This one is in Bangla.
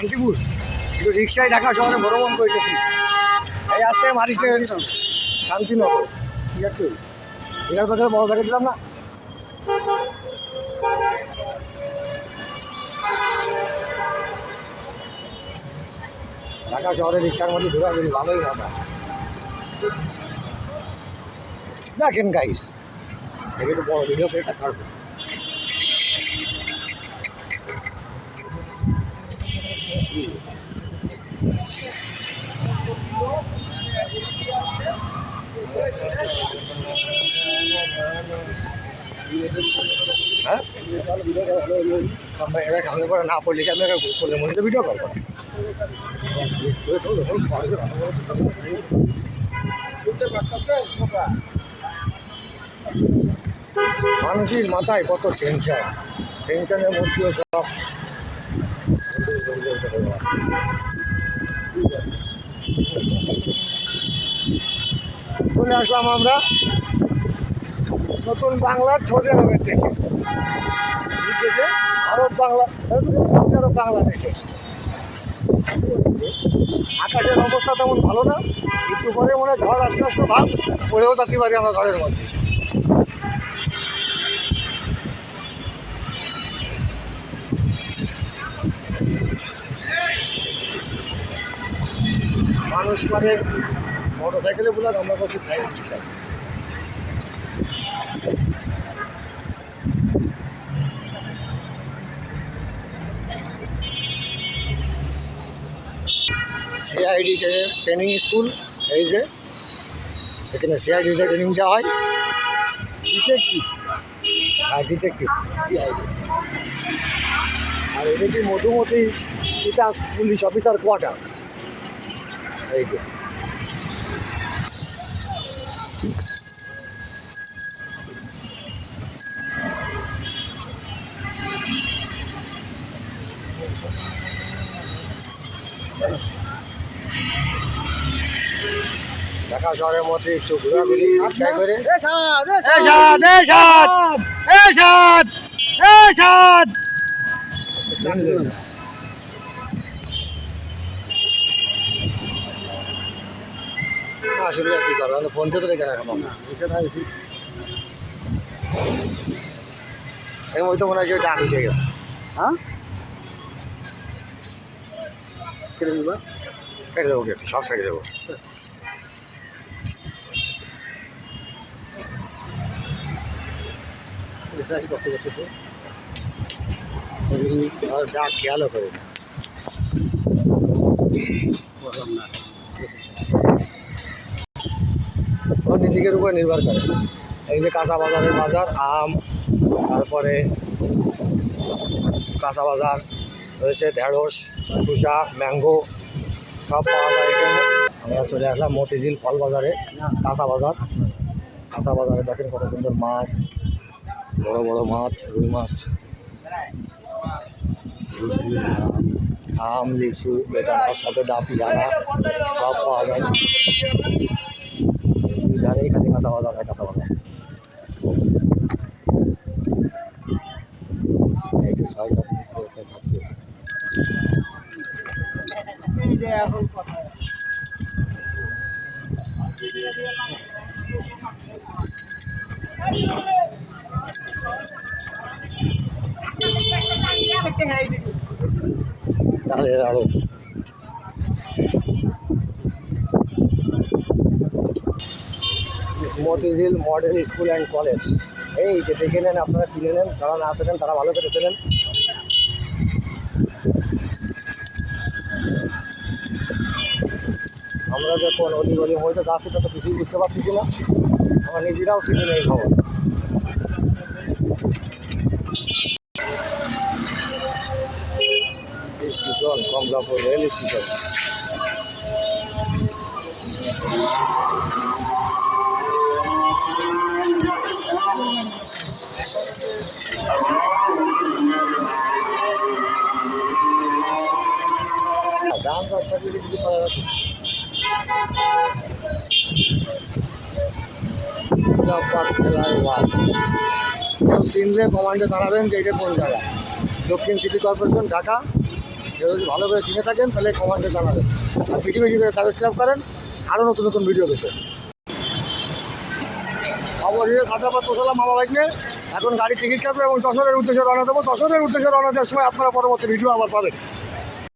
শান্তিপুর। একটু রিক্সায় ঢাকা শহরে ভ্রমণ করতেছি এই আসতে মারিস শান্তিনগর। ঠিক আছে? এখানে কথা বড় দেখে দিলাম না। ঢাকা শহরে রিক্সার মধ্যে ঘোরাঘুরি ভালোই হবে দেখেন গাইস একটু বড় ভিডিও করে করব মানুষের মাথায় কত টেনশন টেনশনের মধ্যেও সব চলে আসলাম আমরা। নতুন বাংলার সৌদি আরবের দেশে। দেশে ভারত বাংলা বাংলাদেশে। আকাশের অবস্থা তেমন ভালো না। একটু পরে মনে হয় ঝড় আসতে আসতে ভাব পড়েও থাকতে পারি আমরা ঘরের মধ্যে। মানুষ মানে মোটর সাইকেলে বলে আমরা করছি সাইকেল সিআইডি ট্রেনিং স্কুল এই যে এখানে সিআইডিতে ট্রেনিং দেওয়া হয়। ডিটেকটিভ হ্যাঁ ডিটেকটিভ আর এটা কি মধুমতি এটা পুলিশ অফিসার কোয়ার্টার এই যে। ঢাকা শহরের মধ্যে একটু ঘোরাঘুরি ইচ্ছা করে। এসাদ এসাদ এসাদ এসাদ আসলে কি করব ফোন থেকে দেখে রাখব এই ওই তো মনে হচ্ছে ডাক উঠে গেছে। হ্যাঁ? কেটে দিবা কেটে দেবো কেটে সব ছেড়ে দেবো। আর ডাক খেয়ালও করে না। নিজেকের উপর নির্ভর করে। এই যে কাঁচা বাজারের বাজার, আম, তারপরে কাঁচা বাজার, রয়েছে ঢেঁড়স, শসা, ম্যাঙ্গো, সব পাওয়া যায় এখানে। আমরা চলে আসলাম মতিঝিল ফল বাজারে, কাঁচা বাজার। কাঁচা বাজারে দেখেন কত সুন্দর মাছ, বড় বড় মাছ, রুই মাছ। আম, লিচু বেদানা সবেদা, পিয়ারা, সব পাওয়া যায়। ধারে এখানে কাঁচা বাজার হয় কাঁচা বাজার এই যে ছয় সাত মিনিট করে ছাত্র এই যে এখন কথা তাহলে আরও Motijheel model school and college. এই যে দেখে নেন, আপনারা চিনে নেন, যারা না আসেন তারা ভালো করে আমরা যখন অলি গলি মধ্যে যাচ্ছি তত কিছুই বুঝতে পারতেছি না। আমরা নিজেরাও চিনি নেই খবর। Kamalapur rail station. চিনলে কমান্ডে জানাবেন যে এটা কোন জায়গা? দক্ষিণ সিটি কর্পোরেশন, ঢাকা। কেউ যদি ভালো করে চিনে থাকেন, তাহলে কমান্ডে জানাবেন। আর বেশি বেশি করে সাবস্ক্রাইব করেন। আরও নতুন নতুন ভিডিও পেতে। অবশেষে সাদাবাদ পৌঁছালাম মামা বাইক নিয়ে এখন গাড়ি টিকিট কাটবো এবং যশোরের উদ্দেশ্যে রওনা দেবো। যশোরের উদ্দেশ্যে রওনা দেওয়ার সময় আপনারা পরবর্তী ভিডিও আবার পাবেন।